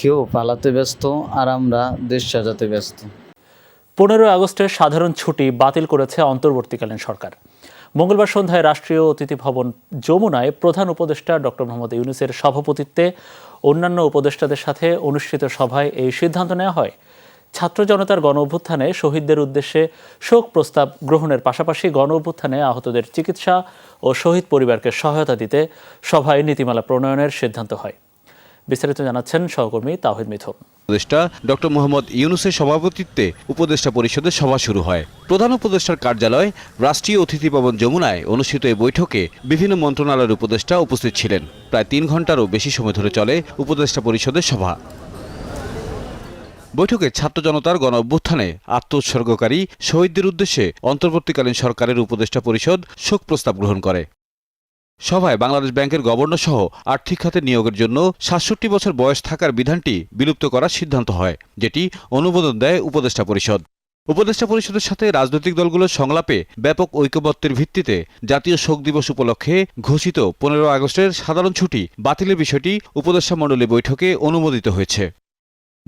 কেউ পালাতে ব্যস্ত আর আমরা দেশ সাজাতে ব্যস্ত। পনেরোই আগস্টের সাধারণ ছুটি বাতিল করেছে অন্তর্বর্তীকালীন সরকার। মঙ্গলবার সন্ধ্যায় রাষ্ট্রীয় অতিথি ভবন যমুনায় প্রধান উপদেষ্টা ডক্টর মোহাম্মদ ইউনুসের সভাপতিত্বে অন্যান্য উপদেষ্টাদের সাথে অনুষ্ঠিত সভায় এই সিদ্ধান্ত নেওয়া হয়। ছাত্র জনতার গণ অভ্যুত্থানে শহীদদের উদ্দেশ্যে শোক প্রস্তাব গ্রহণের পাশাপাশি গণ অভ্যুত্থানে আহতদের চিকিৎসা ও শহীদ পরিবারকে সহায়তা দিতে সভায় নীতিমালা প্রণয়নের সিদ্ধান্ত হয়। বিস্তারিত জানাচ্ছেন সহকর্মী তাহিদ মিথুন উপদেষ্টা ডক্টর মোহাম্মদ ইউনুসের সভাপতিত্বে উপদেষ্টা পরিষদের সভা শুরু হয়। প্রধান উপদেষ্টার কার্যালয়, রাষ্ট্রীয় অতিথি ভবন যমুনায় অনুষ্ঠিত এই বৈঠকে বিভিন্ন মন্ত্রণালয়ের উপদেষ্টা উপস্থিত ছিলেন। প্রায় তিন ঘন্টারও বেশি সময় ধরে চলে উপদেষ্টা পরিষদের সভা। বৈঠকে ছাত্র জনতার গণ অভ্যুত্থানে আত্মোৎসর্গকারী শহীদদের উদ্দেশ্যে অন্তর্বর্তীকালীন সরকারের উপদেষ্টা পরিষদ শোক প্রস্তাব গ্রহণ করে। সভায় বাংলাদেশ ব্যাংকের গভর্নর সহ আর্থিক খাতে নিয়োগের জন্য সাতষট্টি বছর বয়স থাকার বিধানটি বিলুপ্ত করার সিদ্ধান্ত হয়, যেটি অনুমোদন দেয় উপদেষ্টা পরিষদ। উপদেষ্টা পরিষদের সাথে রাজনৈতিক দলগুলোর সংলাপে ব্যাপক ঐক্যবদ্ধের ভিত্তিতে জাতীয় শোক দিবস উপলক্ষে ঘোষিত পনেরো আগস্টের সাধারণ ছুটি বাতিলের বিষয়টি উপদেষ্টা মণ্ডলী বৈঠকে অনুমোদিত হয়েছে।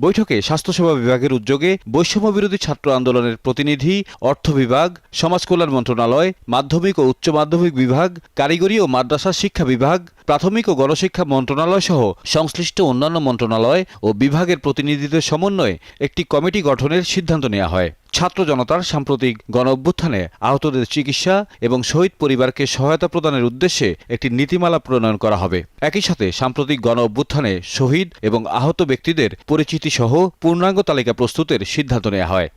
বৈঠকে স্বাস্থ্যসেবা বিভাগের উদ্যোগে বৈষম্য বিরোধী ছাত্র আন্দোলনের প্রতিনিধি, অর্থ বিভাগ সমাজ কল্যাণ মন্ত্রণালয়, মাধ্যমিক ও উচ্চ মাধ্যমিক বিভাগ, কারিগরি ও মাদ্রাসা শিক্ষা বিভাগ, প্রাথমিক ও গণশিক্ষা মন্ত্রণালয় সহ সংশ্লিষ্ট অন্যান্য মন্ত্রণালয় ও বিভাগের প্রতিনিধিদের সমন্বয়ে একটি কমিটি গঠনের সিদ্ধান্ত নেওয়া হয়। ছাত্র জনতার সাম্প্রতিক গণ অভ্যুত্থানে আহতদের চিকিৎসা এবং শহীদ পরিবারকে সহায়তা প্রদানের উদ্দেশ্যে একটি নীতিমালা প্রণয়ন করা হবে। একই সাথে সাম্প্রতিক গণ অভ্যুত্থানে শহীদ এবং আহত ব্যক্তিদের পরিচিতি সহ পূর্ণাঙ্গ তালিকা প্রস্তুতের সিদ্ধান্ত নেওয়া হয়।